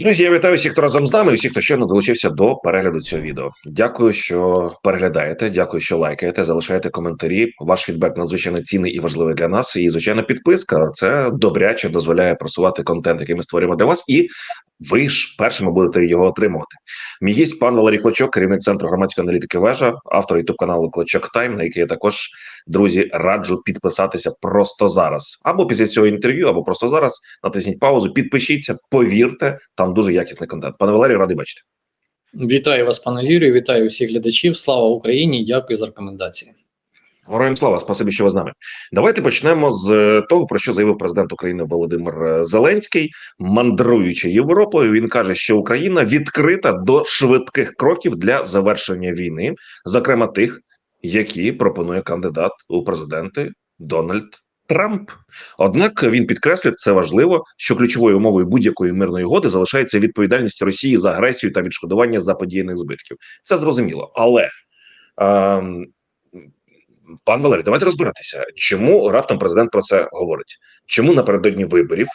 Друзі, я вітаю всіх, хто разом з нами, і всіх, хто щойно долучився до перегляду цього відео. Дякую, що переглядаєте. Дякую, що лайкаєте, залишаєте коментарі. Ваш фідбек надзвичайно цінний і важливий для нас. І звичайно, підписка це добряче дозволяє просувати контент, який ми створюємо для вас, і ви ж першими будете його отримувати. Мій гість пан Валерій Клочок, керівник центру громадської аналітики вежа, автор ютуб каналу Клочок Тайм, на який я також друзі раджу підписатися просто зараз, або після цього інтерв'ю, або просто зараз. Натисніть паузу, підпишіться, повірте, там дуже якісний контент. Пане Валерію, радий бачити. Вітаю вас, пане Юрію. Вітаю всіх глядачів. Слава Україні! Дякую за рекомендації. Героям слава, спасибі, що ви з нами. Давайте почнемо з е, того, про що заявив президент України Володимир е, Зеленський, мандруючи Європою. Він каже, що Україна відкрита до швидких кроків для завершення війни, зокрема тих, які пропонує кандидат у президенти Дональд Трамп. Однак він підкреслює це важливо, що ключовою умовою будь-якої мирної угоди залишається відповідальність Росії за агресію та відшкодування заподіяних збитків. Це зрозуміло, але. Ем, Пан Валерій, давайте розбиратися, чому раптом президент про це говорить? Чому напередодні виборів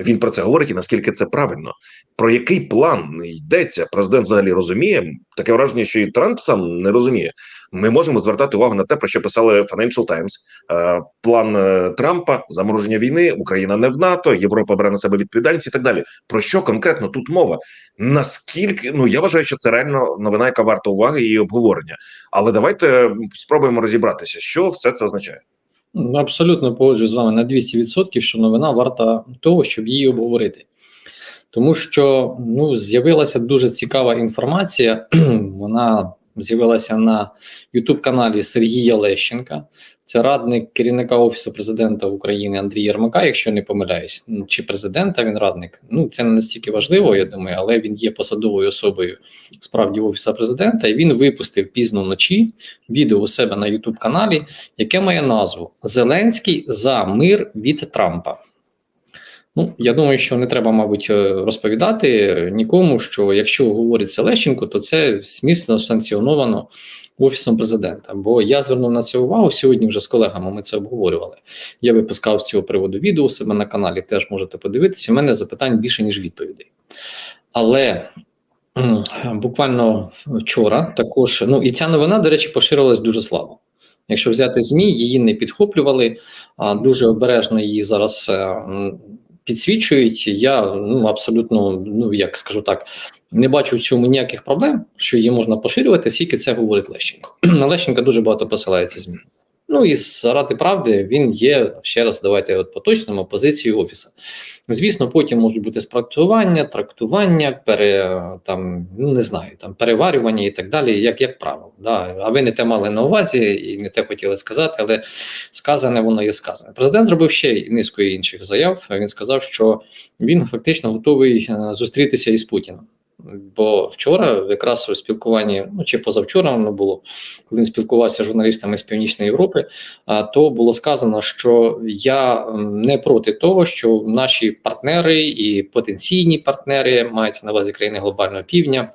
він про це говорить і наскільки це правильно? Про який план йдеться? Президент взагалі розуміє таке враження, що і Трамп сам не розуміє. Ми можемо звертати увагу на те, про що писали Financial Times. Е, план е, Трампа, замороження війни, Україна не в НАТО, Європа бере на себе відповідальність і так далі. Про що конкретно тут мова? Наскільки ну я вважаю, що це реально новина, яка варта уваги і обговорення. Але давайте спробуємо розібратися, що все це означає. Абсолютно погоджуюсь з вами на 200%, що новина варта того, щоб її обговорити. Тому що ну, з'явилася дуже цікава інформація. Вона з'явилася на Ютуб-каналі Сергія Лещенка. Це радник керівника Офісу президента України Андрій Єрмака, якщо не помиляюсь, чи президента він радник. Ну це не настільки важливо, я думаю, але він є посадовою особою справді Офісу президента. І він випустив пізно вночі відео у себе на Ютуб каналі, яке має назву Зеленський за мир від Трампа. Ну, я думаю, що не треба, мабуть, е, розповідати нікому, що якщо говорить Селещенко, то це смісно санкціоновано офісом президента. Бо я звернув на це увагу сьогодні. Вже з колегами ми це обговорювали. Я випускав з цього приводу відео у себе на каналі. Теж можете подивитися. У мене запитань більше ніж відповідей. Але буквально вчора також ну і ця новина, до речі, поширилась дуже слабо. Якщо взяти змі, її не підхоплювали, а дуже обережно її зараз е, підсвічують. Я ну абсолютно, ну як скажу так, не бачу в цьому ніяких проблем, що її можна поширювати, скільки це говорить Лещенко. На Лещенка дуже багато посилається змін. Ну і заради правди він є ще раз. Давайте от поточному позицію офіса. Звісно, потім можуть бути спрактування, трактування, пере там ну не знаю, там переварювання і так далі, як як правило. Да. А ви не те мали на увазі і не те хотіли сказати, але сказане воно є сказане. Президент зробив ще низку інших заяв. Він сказав, що він фактично готовий е, зустрітися із Путіним. Бо вчора, якраз у спілкуванні, ну чи позавчора воно було, коли він спілкувався з журналістами з Північної Європи, то було сказано, що я не проти того, що наші партнери і потенційні партнери маються на увазі країни глобального півдня.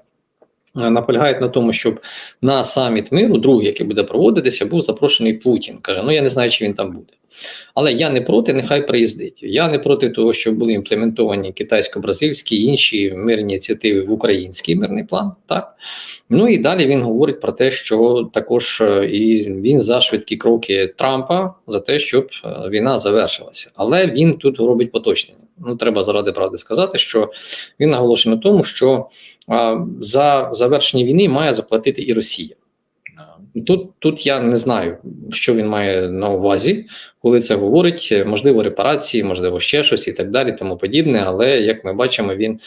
Наполягають на тому, щоб на саміт миру, другий, який буде проводитися, був запрошений Путін. Каже: Ну я не знаю, чи він там буде. Але я не проти, нехай приїздить. Я не проти того, щоб були імплементовані китайсько-бразильські і інші мирні ініціативи в український мирний план. Так ну і далі він говорить про те, що також е, і він за швидкі кроки Трампа за те, щоб е, війна завершилася. Але він тут робить поточнення. Ну треба заради правди сказати, що він наголошує на тому, що за завершення війни має заплатити і Росія. Тут тут я не знаю, що він має на увазі, коли це говорить. Можливо, репарації, можливо, ще щось і так далі, тому подібне. Але як ми бачимо, він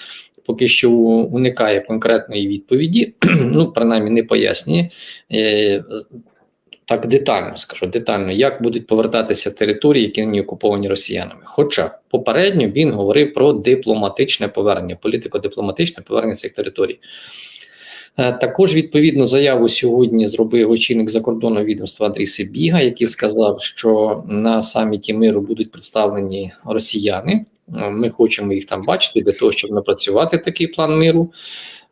поки що уникає конкретної відповіді, ну принаймні не пояснює. Так детально скажу, детально, як будуть повертатися території, які не окуповані росіянами. Хоча попередньо він говорив про дипломатичне повернення, політико-дипломатичне повернення цих територій. Е, також відповідну заяву сьогодні зробив очільник закордонного відомства Андрій Сибіга, який сказав, що на саміті миру будуть представлені росіяни. Ми хочемо їх там бачити для того, щоб напрацювати такий план миру.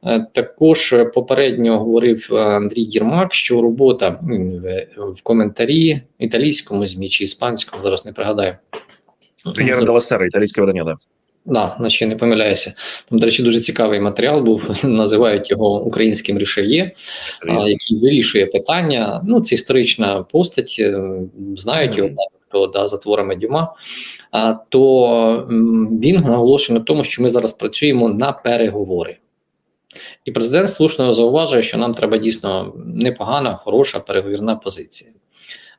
Е, також попередньо говорив Андрій Єрмак, що робота в коментарі італійському змі чи іспанському зараз не пригадаю. Прем'єра Деласера, італійське видання, да. Да, наче не помиляюся. Там, до речі, дуже цікавий матеріал був. Називають його українським рішає, який вирішує питання. Ну, це історична постать, е, знають його хто да, за творами Дюма. А, то він наголошує на тому, що ми зараз працюємо на переговори. І президент слушно зауважує, що нам треба дійсно непогана, хороша переговірна позиція.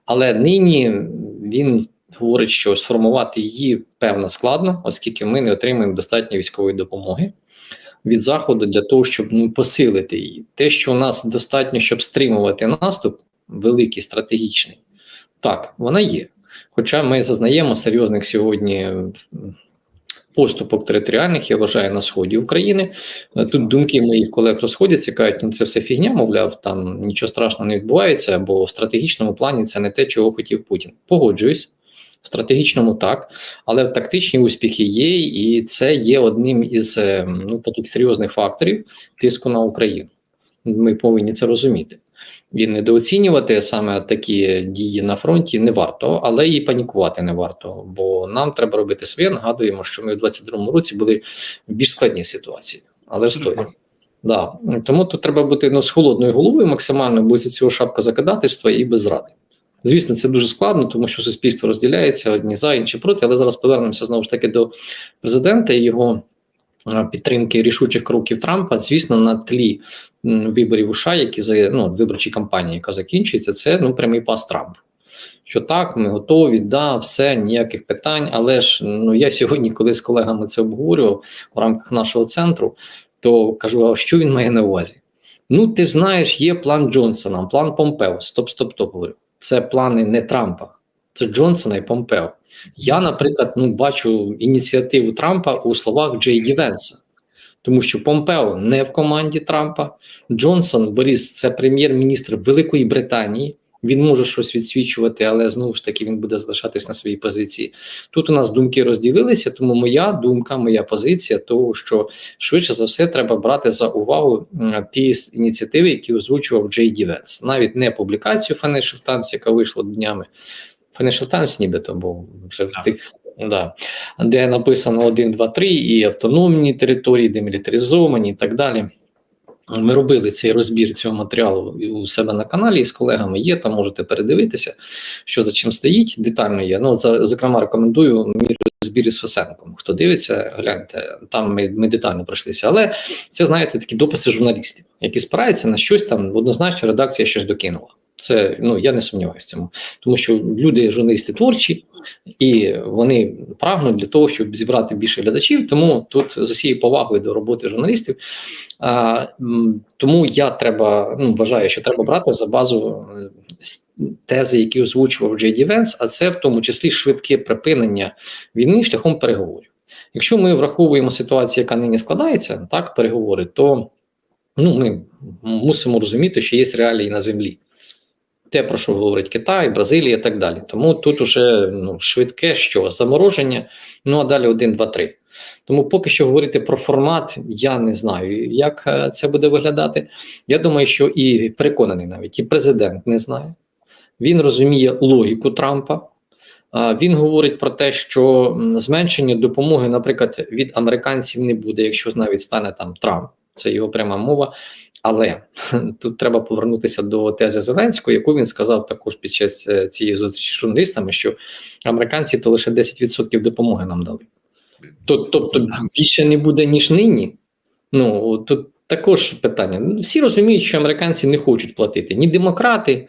Але нині він говорить, що сформувати її певно складно, оскільки ми не отримуємо достатньо військової допомоги від заходу для того, щоб ну, посилити її. Те, що у нас достатньо, щоб стримувати наступ, великий стратегічний, так, вона є. Хоча ми зазнаємо серйозних сьогодні поступок територіальних, я вважаю, на сході України. Е, Тут думки моїх колег розходяться, кажуть, ну це все фігня, мовляв, там нічого страшного не відбувається, бо в стратегічному плані це не те, чого хотів Путін. Погоджуюсь. В стратегічному так, але тактичні успіхи є, і це є одним із е, ну, таких серйозних факторів тиску на Україну. Ми повинні це розуміти. І недооцінювати саме такі дії на фронті не варто, але і панікувати не варто, бо нам треба робити своє. Нагадуємо, що ми в 22-му році були в більш складній ситуації, але встояли. Да. Тому тут треба бути ну, з холодною головою максимально, бо з цього шапка закидательства і без зради. Звісно, це дуже складно, тому що суспільство розділяється одні за, інші проти. Але зараз повернемося знову ж таки до президента і його підтримки рішучих кроків Трампа. Звісно, на тлі виборів у США, які за ну, виборчій кампанії, яка закінчується, це ну прямий пас Трампу. Що так, ми готові, да, все, ніяких питань. Але ж ну я сьогодні, коли з колегами це обговорював в рамках нашого центру, то кажу: а що він має на увазі? Ну, ти знаєш, є план Джонсона, план Помпео. Стоп, стоп, стоп, говорю. Це плани не Трампа, це Джонсона і Помпео. Я, наприклад, ну бачу ініціативу Трампа у словах Джей Ді Венса, тому що Помпео не в команді Трампа. Джонсон Борис це прем'єр-міністр Великої Британії. Він може щось відсвічувати, але знову ж таки він буде залишатись на своїй позиції. Тут у нас думки розділилися, тому моя думка, моя позиція, того, що швидше за все треба брати за увагу ті ініціативи, які озвучував Джей Ді Венс. навіть не публікацію Financial Times, яка вийшла днями. Financial Times нібито, бо вже в тих. Да, де написано 1, 2, 3, і автономні території, демілітаризовані і так далі. Ми робили цей розбір цього матеріалу у себе на каналі і з колегами є, там можете передивитися, що за чим стоїть. Детально є. Ну, за, зокрема, рекомендую мій розбір із Фесенком. Хто дивиться, гляньте, там ми, ми детально пройшлися. Але це, знаєте, такі дописи журналістів, які спираються на щось там, однозначно редакція щось докинула. Це ну я не сумніваюся в цьому, тому що люди, журналісти творчі, і вони прагнуть для того, щоб зібрати більше глядачів. Тому тут з усією повагою до роботи журналістів. А, тому я треба ну вважаю, що треба брати за базу е, тези, які озвучував Джей Ді а це в тому числі швидке припинення війни шляхом переговорів. Якщо ми враховуємо ситуацію, яка нині складається, так переговори, то ну ми мусимо розуміти, що є реалії на землі. Те, про що говорить Китай, Бразилія і так далі. Тому тут уже ну, швидке що замороження, ну а далі 1, 2, 3. Тому поки що говорити про формат, я не знаю, як е, це буде виглядати. Я думаю, що і переконаний навіть і президент не знає. Він розуміє логіку Трампа. Він говорить про те, що зменшення допомоги, наприклад, від американців не буде, якщо навіть стане там Трамп. Це його пряма мова. Але тут треба повернутися до тези Зеленського, яку він сказав також під час е, цієї зустрічі з журналістами, що американці то лише 10% допомоги нам дали. Тобто більше не буде, ніж нині. Ну тут також питання. Ну, Всі розуміють, що американці не хочуть платити. Ні демократи,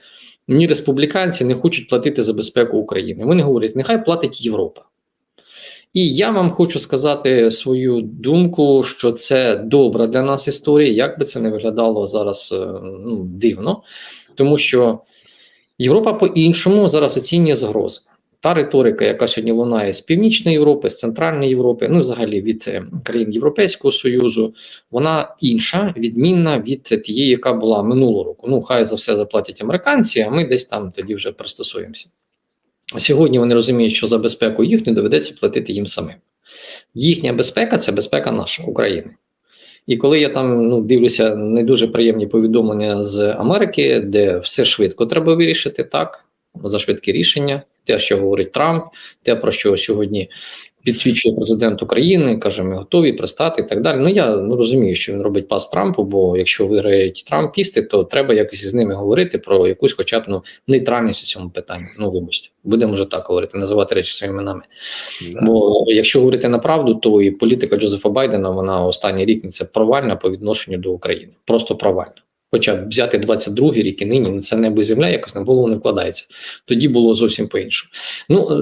ні республіканці не хочуть платити за безпеку України. Вони говорять, нехай платить Європа. І я вам хочу сказати свою думку, що це добра для нас історія, як би це не виглядало зараз е, ну, дивно, тому що Європа по-іншому зараз оцінює загрози. Та риторика, яка сьогодні лунає з Північної Європи, з Центральної Європи, ну взагалі від е, країн Європейського Союзу, вона інша, відмінна від тієї, яка була минулого року. Ну, хай за все заплатять американці, а ми десь там тоді вже пристосуємося. Сьогодні вони розуміють, що за безпеку їхню доведеться платити їм самим. Їхня безпека це безпека наша України. І коли я там ну, дивлюся не дуже приємні повідомлення з Америки, де все швидко треба вирішити, так, за швидкі рішення, те, що говорить Трамп, те, про що сьогодні підсвічує президент України, каже, ми готові пристати і так далі. Ну я ну, розумію, що він робить пас Трампу, бо якщо виграють Трампісти, то треба якось із ними говорити про якусь, хоча б ну, нейтральність у цьому питанні. Ну вибачте, будемо вже так говорити, називати речі своїми іменами. Да. Бо якщо говорити на правду, то і політика Джозефа Байдена вона останній рік це провальна по відношенню до України. Просто провальна. Хоча взяти 22-й рік і нині ну, це небо і земля якось на голову не вкладається. Тоді було зовсім по-іншому. Ну е,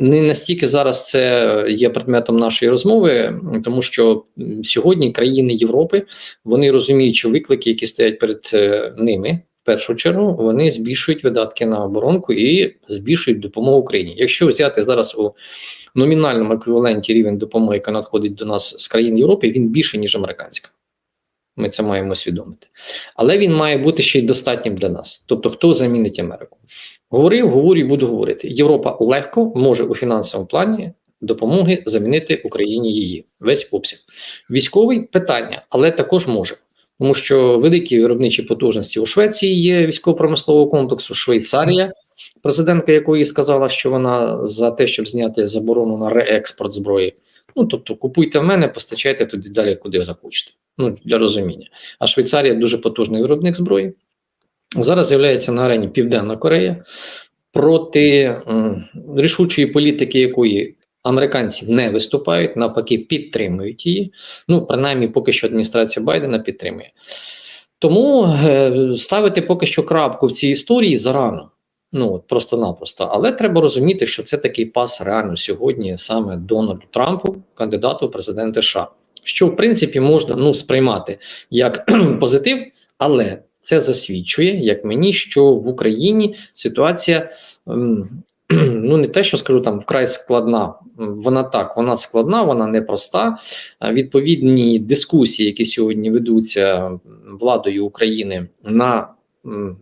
не настільки зараз це є предметом нашої розмови, тому що сьогодні країни Європи вони розуміють, що виклики, які стоять перед е, ними. В першу чергу вони збільшують видатки на оборонку і збільшують допомогу Україні. Якщо взяти зараз у номінальному еквіваленті рівень допомоги, яка надходить до нас з країн Європи, він більше ніж американська. Ми це маємо усвідомити. Але він має бути ще й достатнім для нас. Тобто, хто замінить Америку? Говорив, говорю і буду говорити. Європа легко може у фінансовому плані допомоги замінити Україні її весь обсяг. Військовий питання, але також може. Тому що великі виробничі потужності у Швеції є військово-промислового комплексу, Швейцарія, президентка якої сказала, що вона за те, щоб зняти заборону на реекспорт зброї. Ну тобто, купуйте в мене, постачайте туди далі, куди захочете. Ну для розуміння. А Швейцарія дуже потужний виробник зброї. Зараз з'являється на арені Південна Корея проти рішучої політики, якої американці не виступають, навпаки, підтримують її. Ну, принаймні, поки що адміністрація Байдена підтримує. Тому е, ставити поки що крапку в цій історії зарано. Ну от просто-напросто. Але треба розуміти, що це такий пас реально сьогодні саме Дональду Трампу, кандидату в президенти США. Що в принципі можна ну, сприймати як позитив, але це засвідчує, як мені, що в Україні ситуація ем, ну не те, що скажу там вкрай складна. Вона так, вона складна, вона непроста. Відповідні дискусії, які сьогодні ведуться владою України на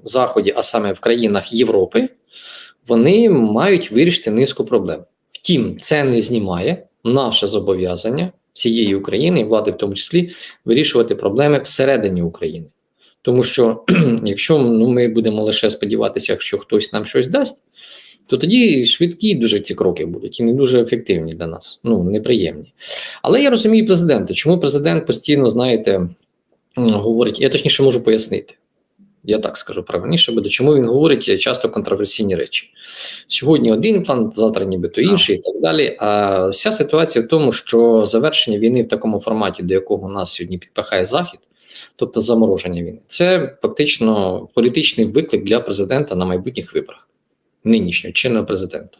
заході, а саме в країнах Європи, вони мають вирішити низку проблем. Втім, це не знімає наше зобов'язання всієї України і влади, в тому числі, вирішувати проблеми всередині України. Тому що якщо ну, ми будемо лише сподіватися, що хтось нам щось дасть, то тоді швидкі дуже ці кроки будуть і не дуже ефективні для нас, ну неприємні. Але я розумію президента, чому президент постійно, знаєте, говорить, я точніше можу пояснити. Я так скажу правильніше, буде чому він говорить часто контроверсійні речі. Сьогодні один план, завтра нібито інший і так далі. А вся ситуація в тому, що завершення війни в такому форматі, до якого нас сьогодні підпихає Захід, тобто замороження війни, це фактично політичний виклик для президента на майбутніх виборах. Нинішнього чинного президента,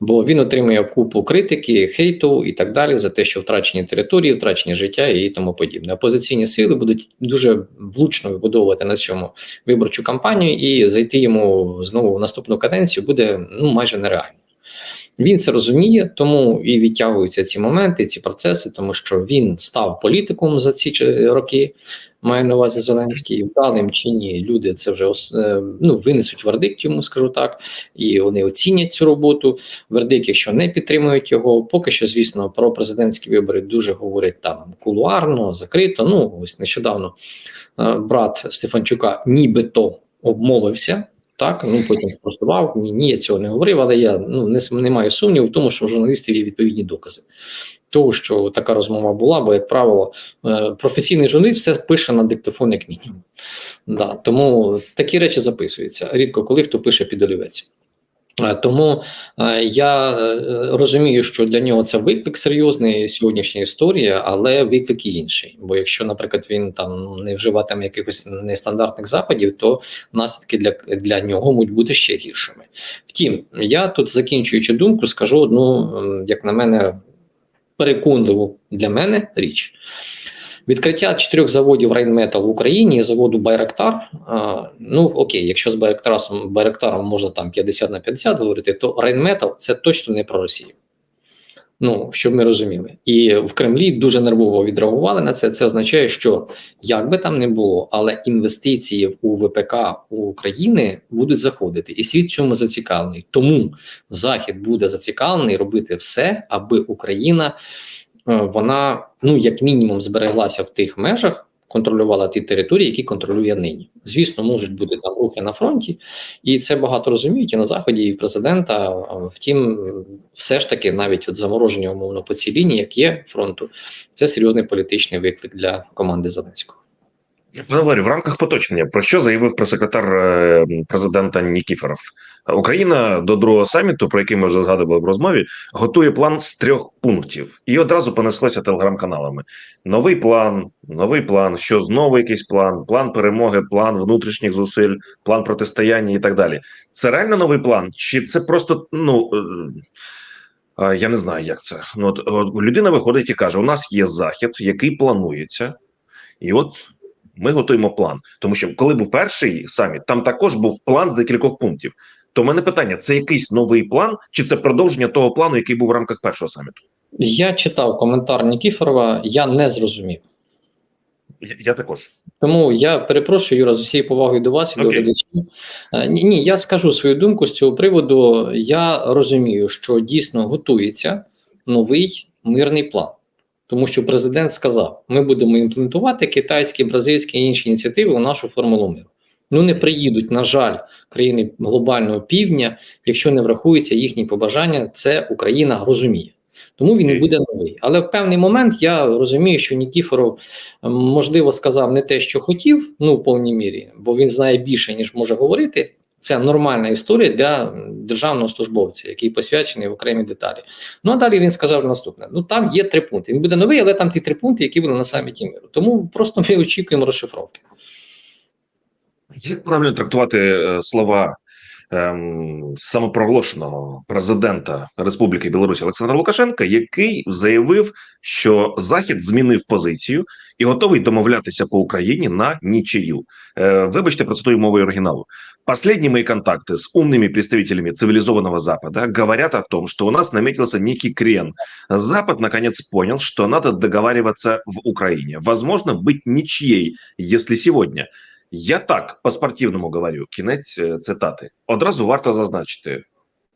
бо він отримує купу критики, хейту і так далі за те, що втрачені території, втрачені життя і тому подібне. Опозиційні сили будуть дуже влучно вибудовувати на цьому виборчу кампанію, і зайти йому знову в наступну каденцію буде ну майже нереально. Він це розуміє, тому і відтягуються ці моменти, ці процеси, тому що він став політиком за ці роки. Маю на увазі Зеленський, вдалим чи ні, люди це вже е, ну, винесуть вердикт, йому скажу так, і вони оцінять цю роботу. Вердикт, якщо не підтримують його, поки що, звісно, про президентські вибори дуже говорять там кулуарно, закрито. Ну ось нещодавно е, брат Стефанчука нібито обмовився. Так, ну потім спростував. Ні, ні, я цього не говорив, але я ну не, не маю сумніву в тому, що у журналістів є відповідні докази того, що така розмова була, бо, як правило, е, професійний журналіст все пише на диктофон, як мінімум. Да, тому такі речі записуються. Рідко коли хто пише під олівець. Е, Тому е, я е, розумію, що для нього це виклик серйозний сьогоднішня історія, але виклик інший. Бо якщо, наприклад, він там не вживатиме якихось нестандартних заходів, то наслідки для, для нього можуть бути ще гіршими. Втім, я тут закінчуючи думку, скажу одну, як на мене, переконливу для мене річ. Відкриття чотирьох заводів Рейнметал в Україні заводу Байрактар. Ну окей, якщо з Байрактаром, Байрактаром можна там 50 на 50 говорити, то Рейнметал це точно не про Росію. Ну, щоб ми розуміли. І в Кремлі дуже нервово відреагували на це. Це означає, що як би там не було, але інвестиції у ВПК у України будуть заходити, і світ цьому зацікавлений. Тому Захід буде зацікавлений робити все, аби Україна вона, ну як мінімум, збереглася в тих межах, контролювала ті території, які контролює нині. Звісно, можуть бути там рухи на фронті, і це багато розуміють і на заході, і президента. Втім, все ж таки, навіть от замороження умовно по цій лінії, як є фронту, це серйозний політичний виклик для команди Зеленського. Пане Валерію, в рамках поточнення про що заявив прес-секретар е, президента Нікіфоров? Україна до другого саміту, про який ми вже згадували в розмові, готує план з трьох пунктів, і одразу понеслося телеграм-каналами. Новий план, новий план. Що знову якийсь план, план перемоги, план внутрішніх зусиль, план протистояння і так далі. Це реально новий план? Чи це просто ну е, е, я не знаю, як це? Ну от, от людина виходить і каже: у нас є захід, який планується, і от ми готуємо план. Тому що коли був перший саміт, там також був план з декількох пунктів. То в мене питання: це якийсь новий план, чи це продовження того плану, який був в рамках першого саміту? Я читав коментар Нікіфорова, я не зрозумів. Я, я також. Тому я перепрошую, Юра, з усією повагою до вас і до Окей. глядачів. Е, Ні, ні, я скажу свою думку з цього приводу. Я розумію, що дійсно готується новий мирний план. Тому що президент сказав: ми будемо імплементувати китайські, бразильські і інші ініціативи у нашу формулу миру. Ну не приїдуть, на жаль, країни глобального півдня, якщо не врахуються їхні побажання, це Україна розуміє. Тому він буде новий. Але в певний момент я розумію, що Нікіфоров можливо сказав не те, що хотів, ну в повній мірі, бо він знає більше, ніж може говорити. Це нормальна історія для державного службовця, який посвячений в окремі деталі. Ну а далі він сказав наступне: ну там є три пункти. Він буде новий, але там ті три пункти, які були на саміті миру. Тому просто ми очікуємо розшифровки. Як правильно трактувати е, слова ем, самопроголошеного президента Республіки Білорусь Олександра Лукашенка, який заявив, що Захід змінив позицію і готовий домовлятися по Україні на нічию? Е, вибачте, процитую мовою оригіналу. Последние мои контакты с умными представителями цивилизованного Запада говорят о том, что у нас наметился некий крен. Запад наконец понял, что надо договариваться в Украине. Возможно, быть ничьей, если сегодня. я так по-спортивному говорю. Кінець е, цитати. Одразу варто зазначити,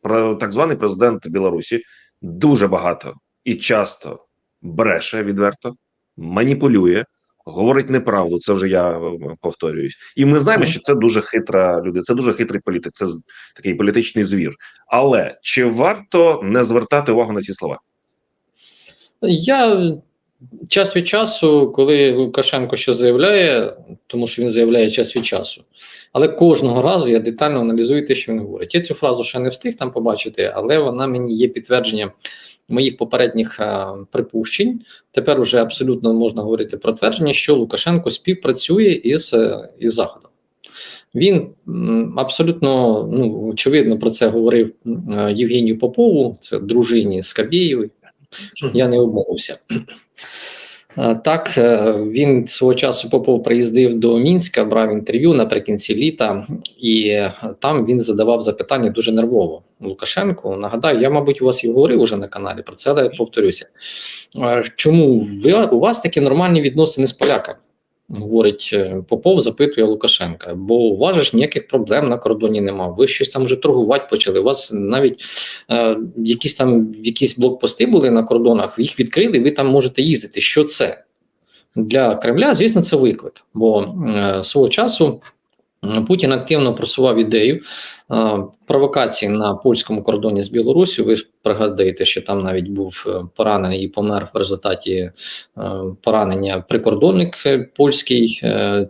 про так званий президент Білорусі дуже багато і часто бреше відверто, маніпулює, говорить неправду. Це вже я е, повторююсь. І ми знаємо, що це дуже хитра людина, це дуже хитрий політик, це такий політичний звір. Але чи варто не звертати увагу на ці слова? Я час від часу, коли Лукашенко що заявляє, тому що він заявляє час від часу, але кожного разу я детально аналізую те, що він говорить. Я цю фразу ще не встиг там побачити, але вона мені є підтвердженням моїх попередніх е, припущень. Тепер уже абсолютно можна говорити про твердження, що Лукашенко співпрацює із, е, із Заходом. Він абсолютно ну, очевидно про це говорив Євгенію Попову, це дружині Скабєєвої. Я не обмовився. Е, Так, е, він свого часу Попов приїздив до Мінська, брав інтерв'ю наприкінці літа, і там він задавав запитання дуже нервово Лукашенку. Нагадаю, я, мабуть, у вас і говорив уже на каналі про це, але повторюся. Е, Чому ви, у вас такі нормальні відносини з поляками? Говорить е, Попов, запитує Лукашенка, бо у вас ж ніяких проблем на кордоні нема. Ви щось там вже торгувати почали. У вас навіть е, якісь там якісь блокпости були на кордонах, їх відкрили, ви там можете їздити. Що це? Для Кремля, звісно, це виклик, бо е, свого часу Путін активно просував ідею е, провокації на польському кордоні з Білорусі. Ви ж пригадуєте, що там навіть був е, поранений і помер в результаті е, поранення прикордонник польський,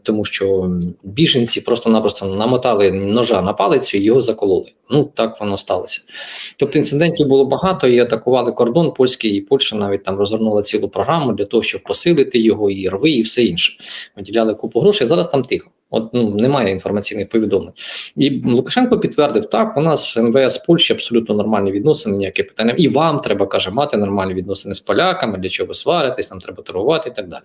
тому що біженці просто-напросто намотали ножа на палицю і його закололи. Ну так воно сталося. Тобто інцидентів було багато і атакували кордон польський, і Польща навіть там розгорнула цілу програму для того, щоб посилити його, і рви, і все інше. Виділяли купу грошей. Зараз там тихо. От ну немає інформаційних повідомлень. І Лукашенко підтвердив, так, у нас МВС Польщі абсолютно нормальні відносини, ніяке питання. І вам треба каже мати нормальні відносини з поляками, для чого ви сваритесь, там треба торгувати і так далі.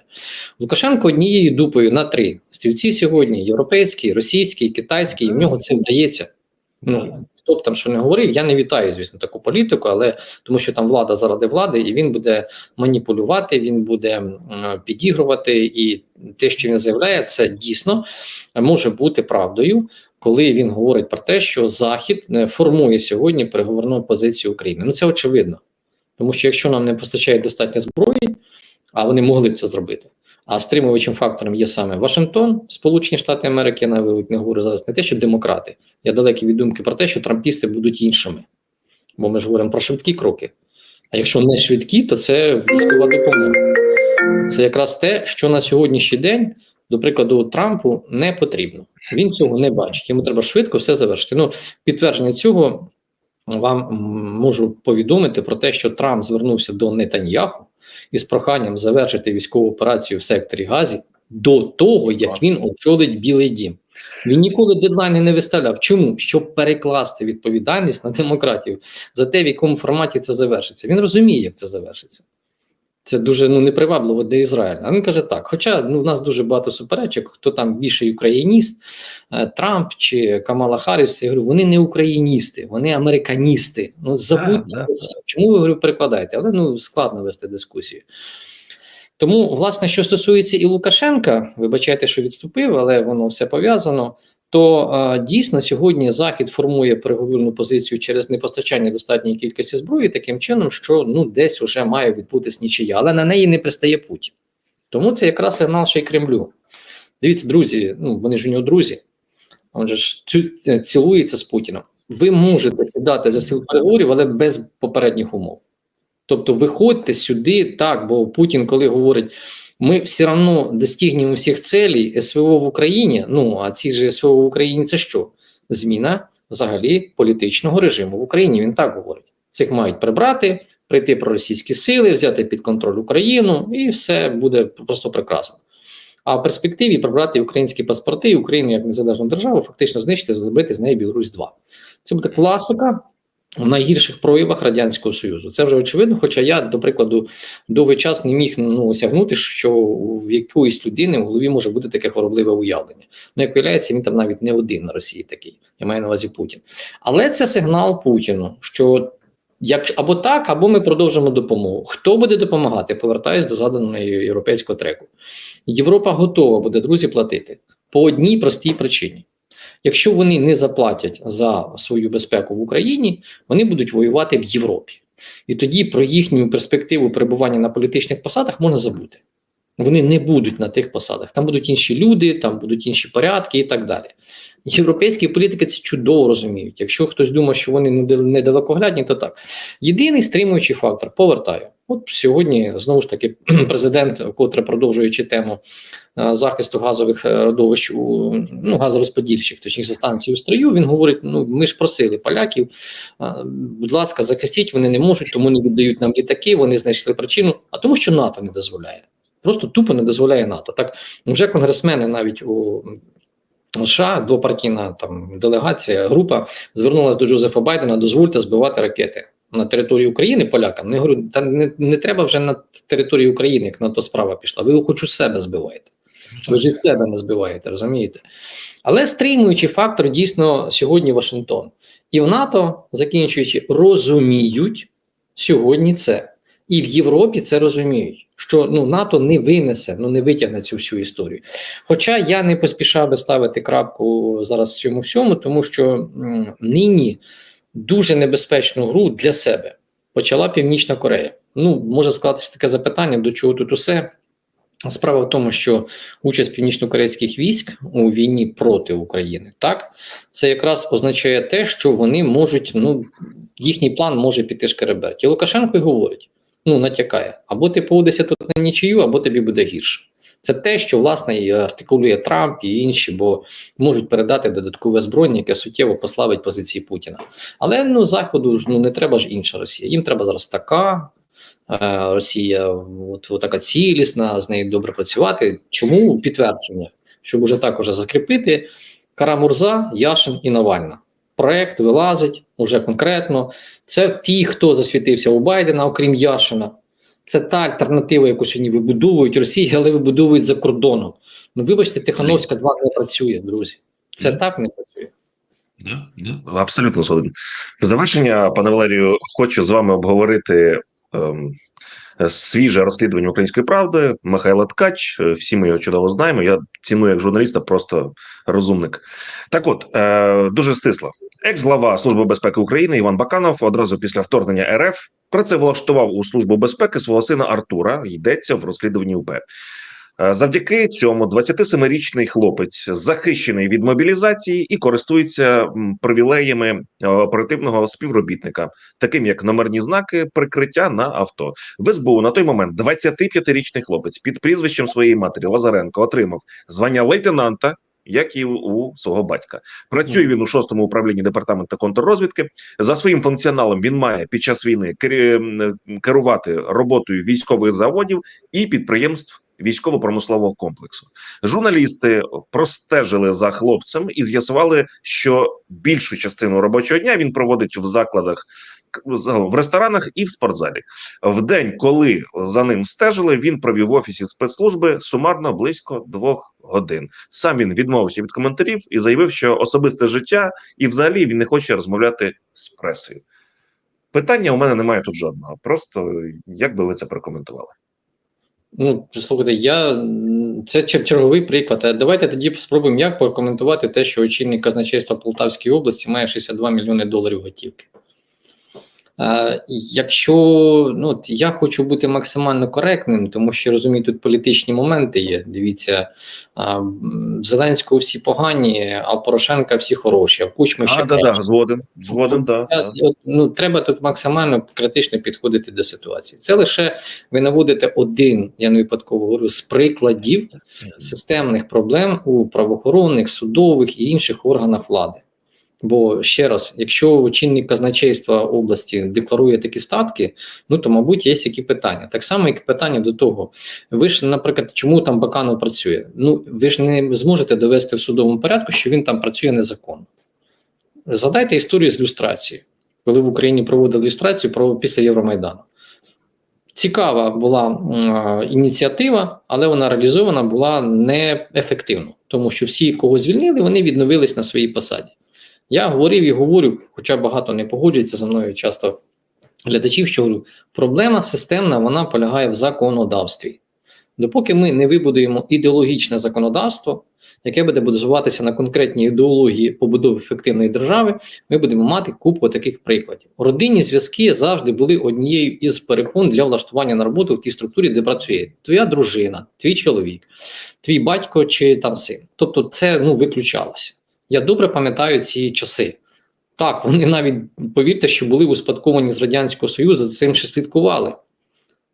Лукашенко однією дупою на три стільці сьогодні: європейський, російський, китайський, і в нього це вдається. Ну хто б там що не говорив, я не вітаю, звісно, таку політику, але тому що там влада заради влади, і він буде маніпулювати, він буде підігрувати, і те, що він заявляє, це дійсно може бути правдою, коли він говорить про те, що Захід е, формує сьогодні переговорну позицію України. Ну це очевидно, тому що якщо нам не постачають достатньо зброї, а вони могли б це зробити. А стримувачим фактором є саме Вашингтон, Сполучені Штати Америки, я навіть не говорю зараз не те, що демократи. Я далекий від думки про те, що трампісти будуть іншими. Бо ми ж говоримо про швидкі кроки. А якщо не швидкі, то це військова допомога. Це якраз те, що на сьогоднішній день, до прикладу, Трампу не потрібно. Він цього не бачить. Йому треба швидко все завершити. Ну, підтвердження цього вам можу повідомити про те, що Трамп звернувся до Нетаньяху із проханням завершити військову операцію в секторі Газі до того, як він очолить Білий Дім. Він ніколи дедлайни не виставляв. Чому? Щоб перекласти відповідальність на демократів за те, в якому форматі це завершиться. Він розуміє, як це завершиться. Це дуже ну, непривабливо для Ізраїля. А він каже так: хоча ну, в нас дуже багато суперечок, хто там більший україніст, е, Трамп чи Камала Харріс, я говорю, вони не україністи, вони американісти. Ну забудьте, Да, да, чому ви говорю, перекладаєте? Але ну складно вести дискусію. Тому, власне, що стосується і Лукашенка, вибачайте, що відступив, але воно все пов'язано. То дійсно сьогодні Захід формує переговорну позицію через непостачання достатньої кількості зброї, таким чином, що ну десь вже має відбутись нічия, але на неї не пристає Путін. Тому це якраз сигнал ще й Кремлю. Дивіться, друзі, ну вони ж у нього друзі, він же ж е, цілується з Путіном. Ви можете сідати за стіл переговорів, але без попередніх умов. Тобто, виходьте сюди так, бо Путін, коли говорить, ми все одно достигнемо всіх целей СВО в Україні. Ну а ці ж СВО в Україні це що? Зміна взагалі політичного режиму в Україні. Він так говорить. Цих мають прибрати, прийти проросійські сили, взяти під контроль Україну, і все буде просто прекрасно. А в перспективі прибрати українські паспорти і Україну як незалежну державу, фактично знищити, зробити з неї Білорусь 2 Це буде класика в найгірших проявах радянського союзу. Це вже очевидно. Хоча я, до прикладу, довгий час не міг ну, осягнути, що в якоїсь людини в голові може бути таке хворобливе уявлення. Ну, як виявляється, він там навіть не один на Росії такий. Я маю на увазі Путін. Але це сигнал Путіну, що як або так, або ми продовжимо допомогу. Хто буде допомагати? Повертаюсь до заданого європейського треку. Європа готова буде друзі платити по одній простій причині. Якщо вони не заплатять за свою безпеку в Україні, вони будуть воювати в Європі. І тоді про їхню перспективу перебування на політичних посадах можна забути. Вони не будуть на тих посадах. Там будуть інші люди, там будуть інші порядки і так далі. Європейські політики це чудово розуміють. Якщо хтось думає, що вони недалекоглядні, то так. Єдиний стримуючий фактор повертаю. От сьогодні знову ж таки президент, котре продовжуючи тему е, захисту газових е, родовищ у ну газорозподільчих, точніше станцій у строю, він говорить: ну ми ж просили поляків, е, будь ласка, захистіть, вони не можуть, тому не віддають нам літаки. Вони знайшли причину, а тому, що НАТО не дозволяє. Просто тупо не дозволяє НАТО. Так вже конгресмени навіть у США двопартійна там делегація, група звернулася до Джозефа Байдена, дозвольте збивати ракети на території України полякам. Не говорю, та не, не треба вже на території України, як на то справа пішла. Ви хоч у себе збиваєте. Ви ж і себе не збиваєте, розумієте? Але стримуючий фактор дійсно сьогодні Вашингтон. І в НАТО, закінчуючи, розуміють сьогодні це. І в Європі це розуміють, що ну НАТО не винесе, ну не витягне цю всю історію. Хоча я не поспішав би ставити крапку зараз в цьому всьому, тому що м, нині дуже небезпечну гру для себе почала Північна Корея. Ну може склатися таке запитання, до чого тут усе. Справа в тому, що участь північно-корейських військ у війні проти України, так це якраз означає те, що вони можуть, ну їхній план може піти шкереберть. І Лукашенко й говорить: ну натякає, або ти поводишся тут на нічию, або тобі буде гірше. Це те, що власне і артикулює Трамп і інші, бо можуть передати додаткове збройня, яке суттєво послабить позиції Путіна. Але ну заходу ну не треба ж інша Росія. Їм треба зараз така. е, Росія от, от така цілісна, з нею добре працювати. Чому підтвердження? Щоб уже так уже закріпити Карамурза, Яшин і Навальна. Проект вилазить уже конкретно. Це ті, хто засвітився у Байдена, окрім Яшина. Це та альтернатива, яку сьогодні вибудовують Росії, але вибудовують за кордоном. Ну, вибачте, Тихановська 2 не працює, друзі. Це так не працює. Да, да, абсолютно згоден. В завершення, пане Валерію, хочу з вами обговорити ем, свіже розслідування української правди. Михайло Ткач. е, Всі ми його чудово знаємо. Я ціную як журналіста, просто розумник. Так, от е, дуже стисло. Екс-глава Служби безпеки України Іван Баканов одразу після вторгнення РФ працевлаштував у службу безпеки свого сина Артура. Йдеться в розслідуванні УП. Е, Завдяки цьому 27-річний хлопець захищений від мобілізації і користується привілеями е, оперативного співробітника, таким як номерні знаки, прикриття на авто. В СБУ на той момент 25-річний хлопець під прізвищем своєї матері Лазаренко отримав звання лейтенанта. Як і у, свого батька, працює він у шостому управлінні департаменту контррозвідки. За своїм функціоналом він має під час війни керувати роботою військових заводів і підприємств військово-промислового комплексу. Журналісти простежили за хлопцем і з'ясували, що більшу частину робочого дня він проводить в закладах в ресторанах і в спортзалі. В день, коли за ним стежили, він провів в офісі спецслужби сумарно близько двох годин. Сам він відмовився від коментарів і заявив, що особисте життя і взагалі він не хоче розмовляти з пресою. Питання у мене немає тут жодного. Просто як би ви це прокоментували? Ну, слухайте, я це черговий приклад. А давайте тоді спробуємо як прокоментувати те, що очільник казначейства Полтавської області має 62 мільйони доларів готівки. Е, якщо ну, от я хочу бути максимально коректним, тому що розумію, тут політичні моменти є. Дивіться, а, Зеленського всі погані, а Порошенка всі хороші, а Кучма ще А, да, да, краще. згоден, згоден, да. От, ну, треба тут максимально критично підходити до ситуації. Це лише ви наводите один, я не випадково говорю, з прикладів системних проблем у правоохоронних, судових і інших органах влади. Бо ще раз, якщо очільник казначейства області декларує такі статки, ну то мабуть є які питання. Так само, як питання до того, ви ж, наприклад, чому там Баканов працює? Ну ви ж не зможете довести в судовому порядку, що він там працює незаконно. Задайте історію з люстрацією, коли в Україні проводили люстрацію про після Євромайдану. Цікава була м, ініціатива, але вона реалізована була неефективно, тому що всі, кого звільнили, вони відновились на своїй посаді. Я говорив і говорю, хоча багато не погоджується за мною часто глядачів, що говорю, проблема системна, вона полягає в законодавстві. Допоки ми не вибудуємо ідеологічне законодавство, яке буде базуватися на конкретній ідеології побудови ефективної держави, ми будемо мати купу таких прикладів. Родинні зв'язки завжди були однією із перепон для влаштування на роботу в тій структурі, де працює твоя дружина, твій чоловік, твій батько чи там син. Тобто, це ну виключалося. Я добре пам'ятаю ці часи. Так, вони навіть повірте, що були успадковані з Радянського Союзу, за цим ще слідкували.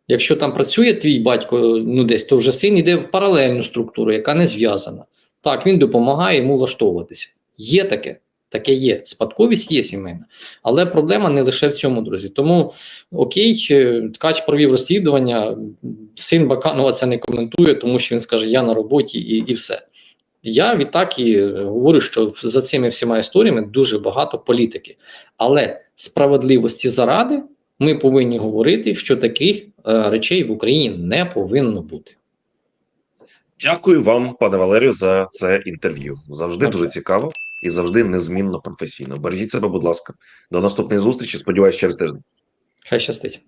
Якщо там працює твій батько ну десь, то вже син йде в паралельну структуру, яка не зв'язана. Так, він допомагає йому влаштовуватися. Є таке, таке є. Спадковість є сімейна. Але проблема не лише в цьому, друзі. Тому окей, ткач провів розслідування, син Баканова це не коментує, тому що він скаже: Я на роботі і, і все. Я відтак і говорю, що за цими всіма історіями дуже багато політики. Але справедливості заради ми повинні говорити, що таких е, речей в Україні не повинно бути. Дякую вам, пане Валерію, за це інтерв'ю. Завжди Окей. дуже цікаво і завжди незмінно професійно. Бережіть себе, будь ласка. До наступної зустрічі. Сподіваюсь, через тиждень. Хай щастить.